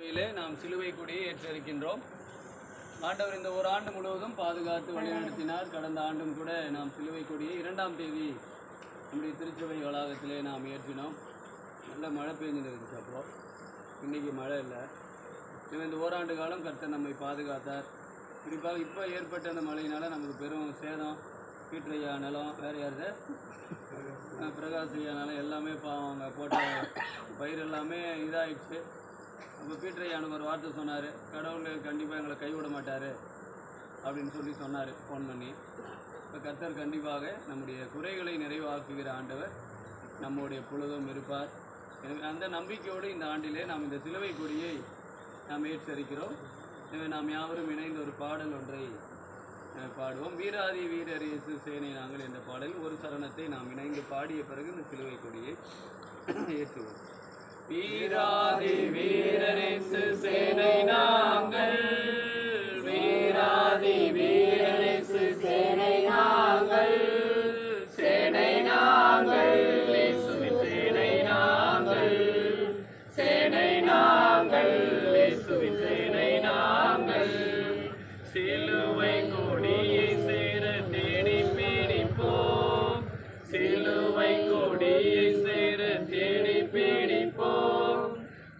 கோயிலே நாம் சிலுவை கொடியை ஏற்றிருக்கின்றோம். ஆண்டவர் இந்த ஒரு ஆண்டு முழுவதும் பாதுகாத்து வழிநடத்தினார். கடந்த ஆண்டும் கூட நாம் சிலுவை கொடியை இரண்டாம் தேதி நம்முடைய திருச்சபை வளாகத்திலே நாம் ஏற்றினோம். நல்ல மழை பெஞ்சுட்டு இருந்துச்சு அப்போ. இன்னைக்கு மழை இல்லை. இந்த ஓராண்டு காலம் கர்த்தர் நம்மை பாதுகாத்தார். குறிப்பாக இப்போ ஏற்பட்ட அந்த மழையினால் நமக்கு பெரும் சேதம் பீட்டரையா நிலம் வேறு யாரு பிரகாஷ் ஐயா நிலம் எல்லாமே பாவம் அவங்க போட்ட பயிர் எல்லாமே உங்கள் அப்போ எனக்கு ஒரு வார்த்தை சொன்னார். கடவுள் கண்டிப்பாக எங்களை கைவிட மாட்டார் அப்படின்னு சொல்லி சொன்னார் ஃபோன் பண்ணி. இப்போ கர்த்தர் கண்டிப்பாக நம்முடைய குறைகளை நிறைவாக்குகிற ஆண்டவர் நம்முடைய புழுதும் இருப்பார். எனவே அந்த நம்பிக்கையோடு இந்த ஆண்டிலே நாம் இந்த சிலுவை கொடியை நாம் ஏற்றரிக்கிறோம் எனவே நாம் யாவரும் இணைந்து ஒரு பாடல் ஒன்றை பாடுவோம். வீராதி வீரர் இயேசு சேனை நாங்கள் என்ற பாடலில் ஒரு சரணத்தை நாம் இணைந்து பாடிய பிறகு இந்த சிலுவை கொடியை ஏற்றுவோம். வீராதி வீரரேசு சேனை நாங்கள்.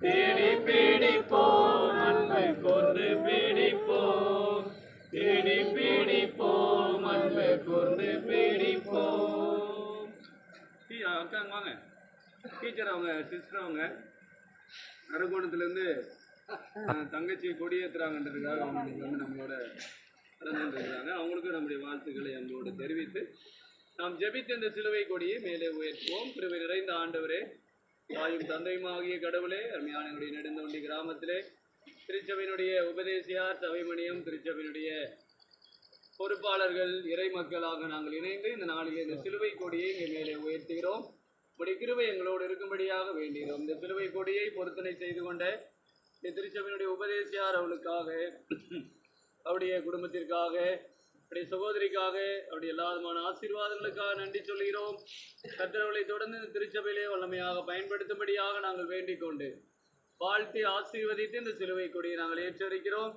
தேடி பிடிப்போம் அன்பை கொண்டு பிடிப்போம். தேடி பிடிப்போம் அன்பை கொண்டு பிடிப்போம். டீ- அக்காங்க வாங்க. டீச்சர் அவங்க சிஸ்டர் அவங்க அரக்கோணத்துலேருந்து தங்கச்சி கொடியேற்றுறாங்கன்றதுக்காக அவங்க வந்து நம்மளோட பிறந்திருக்கிறாங்க அவங்களுக்கும் நம்முடைய வாழ்த்துக்களை நம்மளோட தெரிவித்து நாம் ஜெபித்த இந்த சிலுவை கொடியை மேலே உயர்த்துவோம். கிருபை நிறைந்த ஆண்டவரே தாயும் தந்தையுமாகிய கடவுளே அருமையான எங்களுடைய நெடுந்தோண்டி கிராமத்திலே திருச்சபையினுடைய உபதேசியார் சபைமணியம் திருச்சபையினுடைய பொறுப்பாளர்கள் இறை மக்களாக நாங்கள் இணைந்து இந்த நாளில் இந்த சிலுவை கொடியை இங்கே மேலே உயர்த்துகிறோம். உடைய கிருவை எங்களோடு இருக்கும்படியாக வேண்டுகிறோம். இந்த சிலுவை கொடியை பொருத்தனை செய்து கொண்ட இந்த திருச்சபையினுடைய உபதேசியார் அவளுக்காக அவருடைய குடும்பத்திற்காக அப்படி சகோதரிக்காக அவருடைய எல்லா விதமான ஆசீர்வாதங்களுக்காக நன்றி சொல்கிறோம் கத்திரவளை தொடர்ந்து இந்த திருச்சபையிலே வல்லமையாக பயன்படுத்தும்படியாக நாங்கள் வேண்டிக் கொண்டு வாழ்த்தி ஆசீர்வதித்து இந்த சிலுவை கொடியை நாங்கள் ஏற்றிருக்கிறோம்.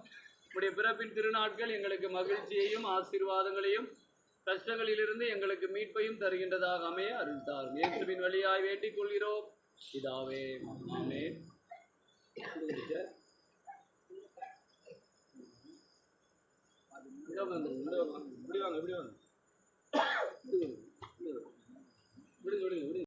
உடைய பிறப்பின் திருநாட்கள் எங்களுக்கு மகிழ்ச்சியையும் ஆசீர்வாதங்களையும் கஷ்டங்களிலிருந்து எங்களுக்கு மீட்பையும் தருகின்றதாக அமைய அருள்தார் இயேசுவின் வழியாய் வேண்டிக் கொள்கிறோம். இதாவே ஆமென். இதோ வந்து, இதோ வாங்க. இப்படி வாங்க இப்படி வாங்க விடுங்க விடுங்க விடுங்க.